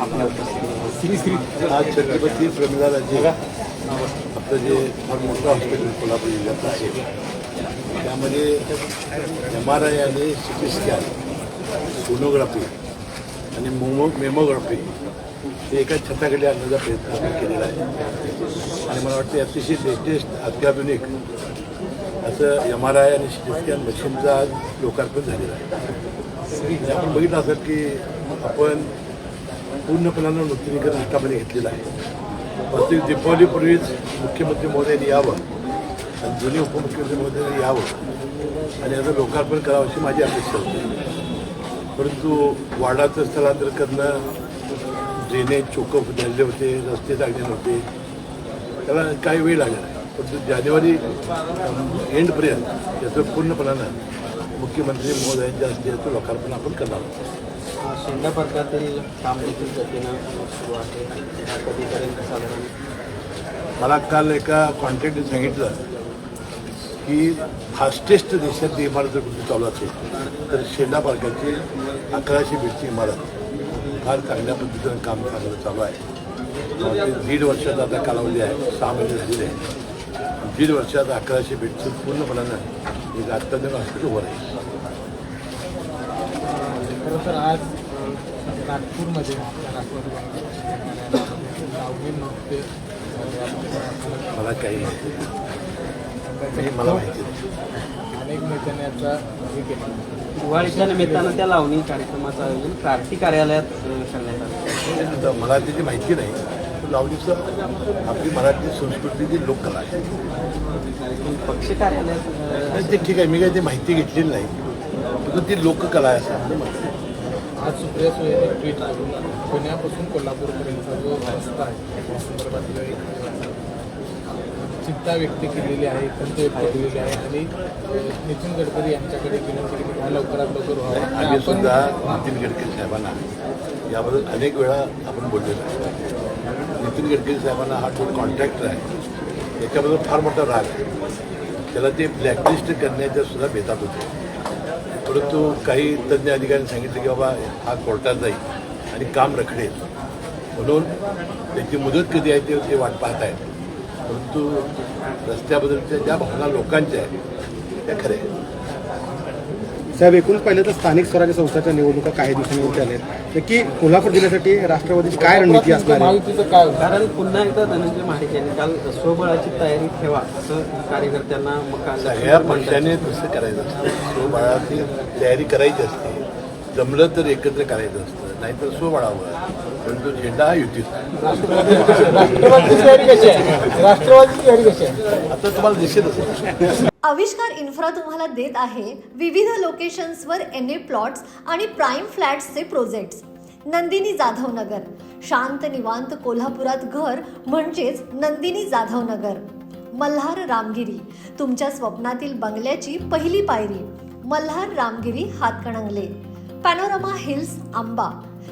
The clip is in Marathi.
आपल्या उपस्थितीत आज छत्रपती प्रमिलाराजे आपलं जे फार मोठं हॉस्पिटल कोल्हापूर जिल्ह्यात आहे. त्यामध्ये एम आर आय आणि सी टी स्कॅन सोनोग्राफी आणि मोमो मेमोग्राफी हे एका छताकडे आणण्याचा प्रयत्न आपण केलेला आहे. आणि मला वाटतं अतिशय लेटेस्ट अत्याधुनिक असं एम आर आय आणि सी टी स्कॅन मशीनचं आज लोकार्पण झालेलं आहे. आपण बघितलं असं की आपण पूर्णपणानं नूतनीकरण हातामध्ये घेतलेलं आहे. प्रत्येक दीपावलीपूर्वीच मुख्यमंत्री महोदयांनी यावं आणि जुने उपमुख्यमंत्री महोदयांनी यावं आणि याचं लोकार्पण करावं अशी माझी अपेक्षा होती. परंतु वाडाचं स्थलांतर करणं ड्रेनेज चोकअप झालेले होते रस्ते चांगले नव्हते त्याला काही वेळ लागला परंतु जानेवारी एंडपर्यंत याचं पूर्णपणानं मुख्यमंत्री महोदयांच्या हस्ते याचं लोकार्पण आपण करणार आहोत. शेंडा वर्गातील काम देखील गतीनं सुरू आहे. कधीपर्यंत साधारण मला काल एका क्वांटिटी सांगितलं की फास्टेस्ट देशातली इमारत जर कुठे चालू असेल तर शेंडा पार्काची अकराशे बेडची इमारत फार चांगल्या पद्धतीनं काम चांगलं चालू आहे. म्हणजे दीड वर्षाचा आता कालावधी आहे सहा महिने झालेले आहे दीड वर्षात अकराशे बेडचं पूर्णपणानं एक अत्याधुनिक हॉस्पिटल उभं राहील तर आज नागपूरमध्ये मला काही माहिती नाही. मला माहिती नाही. अनेक नेत्यांनी याचा हे केला. दिवाळीच्या निमित्तानं त्या लावणी कार्यक्रमाचं आयोजन क्रांती कार्यालयात करण्यात आलं. मला त्याची माहिती नाही. लावणीचं आपली मराठी संस्कृतीची लोककला आहे. पक्ष कार्यालयात ते ठीक आहे. मी काही ती माहिती घेतलेली नाही. ती लोककला आहे असं. आज सुप्रिया सुळेने ट्विट करून पुण्यापासून कोल्हापूरपर्यंतचा जो रस्ता आहे त्या संदर्भातील एक चिंता व्यक्त केलेली आहे खंत व्यक्त केलेली आहे आणि नितीन गडकरी यांच्याकडे विनंती केली हा लवकरात लवकर व्हावा. आणि आम्ही आपण सुद्धा नितीन गडकरी साहेबांना याबद्दल अनेक वेळा आपण बोललेलो आहे. नितीन गडकरी साहेबांना हा जो कॉन्ट्रॅक्टर आहे याच्याबद्दल फार मोठा राग आहे. त्याला ते ब्लॅकलिस्ट करण्याच्या सुद्धा बेतात होते. परंतु काही तज्ज्ञ अधिकाऱ्यांनी सांगितलं की बाबा हा कोर्टात जाईल आणि काम रखडेल म्हणून त्याची मुदत कधी आहे ते ते वाट पाहत आहेत. परंतु रस्त्याबद्दलच्या ज्या भावना लोकांच्या आहेत त्या खऱ्या आहेत. साहेब एकूण पाहिलं तर स्थानिक स्वराज्य संस्थाच्या निवडणुका काही आल्या आहेत नक्की कोल्हापूर जिल्ह्यासाठी राष्ट्रवादीची काय रणनीती असणार काय? कारण पुन्हा एकदा धनंजय महाडिक यांनी काल स्वबळाची तयारी ठेवा असं कार्यकर्त्यांना सगळ्या पक्षाने तसं करायचं असतं. स्वबळाची तयारी करायची असते. जमलं तर एकत्र करायचं असतं. नाहीतर स्वबळावर परंतु झेंडा हा युतीचा आता तुम्हाला आविष्कार इन्फ्रा तुम्हाला देत आहे विविध लोकेशन्सवर एन ए प्लॉट्स आणि प्राईम फ्लॅट्सचे प्रोजेक्ट्स. नंदिनी जाधव नगर शांत निवांत कोल्हापुरात घर म्हणजेच नंदिनी जाधव नगर मल्हार रामगिरी. तुमच्या स्वप्नातील बंगल्याची पहिली पायरी. Malhar Ramgiri Hatkanangale. Panorama hills Amba.